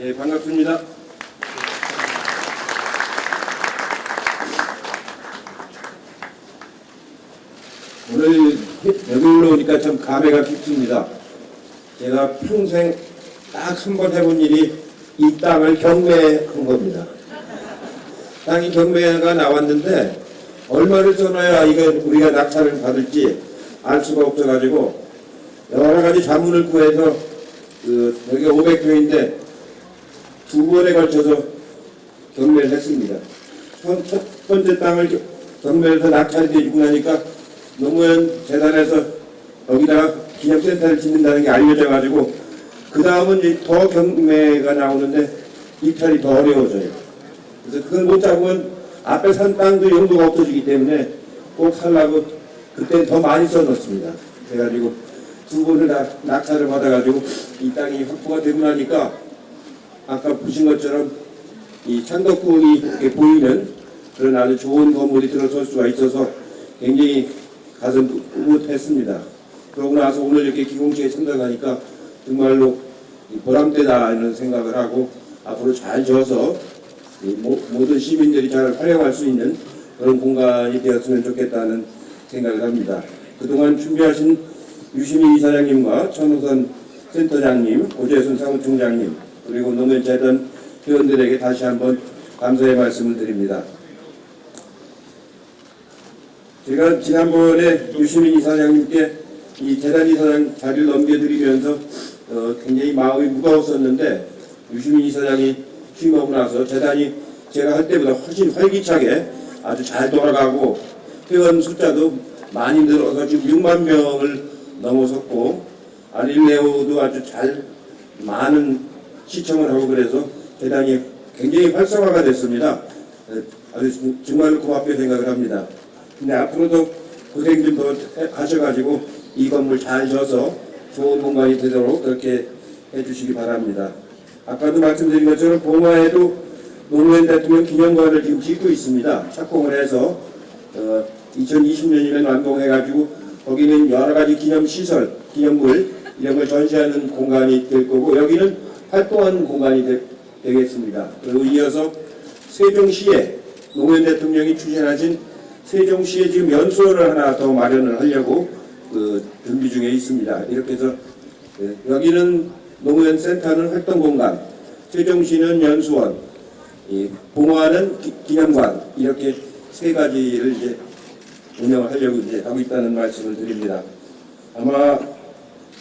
예, 반갑습니다. 오늘 여기로 오니까 참 감회가 깊습니다. 제가 평생 딱 한 번 해본 일이 이 땅을 경매한 겁니다. 땅이 경매가 나왔는데 얼마를 써놔야 이거 우리가 낙찰을 받을지 알 수가 없어가지고 여러 가지 자문을 구해서 그 여기가 500평인데 두 번에 걸쳐서 경매를 했습니다. 첫, 첫 번째 땅을 겨- 경매해서 낙찰이 되고 나니까 노무현 재단에서 여기다가 기념센터를 짓는다는 게 알려져가지고 그 다음은 더 경매가 나오는데 입찰이 더 어려워져요. 그래서 그걸 못 잡으면 앞에 산 땅도 용도가 없어지기 때문에 꼭 살라고 그때 더 많이 써놓습니다. 그래가지고 두 번을 낙- 낙찰을 받아가지고 이 땅이 확보가 되고 나니까 아까 보신 것처럼 이 창덕궁이 보이는 그런 아주 좋은 건물이 들어설 수가 있어서 굉장히 가슴 뿌듯했습니다. 그러고 나서 오늘 이렇게 기공식에 참석하니까 정말로 이 보람되다 이런 생각을 하고 앞으로 잘 지어서 모든 시민들이 잘 활용할 수 있는 그런 공간이 되었으면 좋겠다는 생각을 합니다. 그동안 준비하신 유시민 이사장님과 천우선 센터장님, 오재순 사무총장님, 그리고 노무현재단 회원들에게 다시 한번 감사의 말씀을 드립니다. 제가 지난번에 유시민 이사장님께 이 재단 이사장 자리를 넘겨드리면서 어, 굉장히 마음이 무거웠었는데 유시민 이사장이 취임하고 나서 재단이 제가 할 때보다 훨씬 활기차게 아주 잘 돌아가고 회원 숫자도 많이 늘어서 지금 6만 명을 넘어섰고 아릴레오도 아주 잘 많은 시청을 하고 그래서 재단이 굉장히 활성화가 됐습니다. 에, 아주 정말 고맙게 생각을 합니다. 근데 앞으로도 고생 좀 더 하셔가지고 이 건물 잘 져서 좋은 공간이 되도록 그렇게 해주시기 바랍니다. 아까도 말씀드린 것처럼 봉화에도 노무현 대통령 기념관을 지금 짓고 있습니다. 착공을 해서 어, 2020년이면 완공해가지고 거기는 여러 가지 기념 시설, 기념물 이런 걸 전시하는 공간이 될 거고 여기는 활동하는 공간이 되, 되겠습니다. 그리고 이어서 세종시에 노무현 대통령이 추진하신 세종시에 지금 연수원을 하나 더 마련을 하려고 그 준비 중에 있습니다. 이렇게 해서 예, 여기는 노무현 센터는 활동 공간, 세종시는 연수원, 이 봉화는 기- 기념관 이렇게 세 가지를 이제 운영을 하려고 이제 하고 있다는 말씀을 드립니다. 아마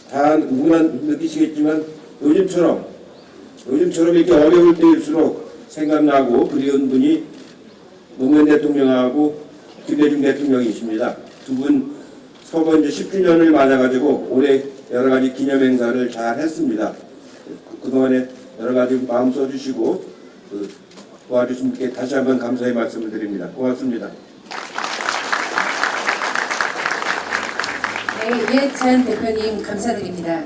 다 누구나 느끼시겠지만 요즘처럼 요즘처럼 이렇게 어려울 때일수록 생각나고 그리운 분이 노무현 대통령하고 김대중 대통령이십니다. 두 분 서거 이제 10주년을 맞아가지고 올해 여러 가지 기념 행사를 잘 했습니다. 그동안에 여러 가지 마음 써주시고 그 도와주신 분께 다시 한번 감사의 말씀을 드립니다. 고맙습니다. 예, 이해찬 대표님 감사드립니다.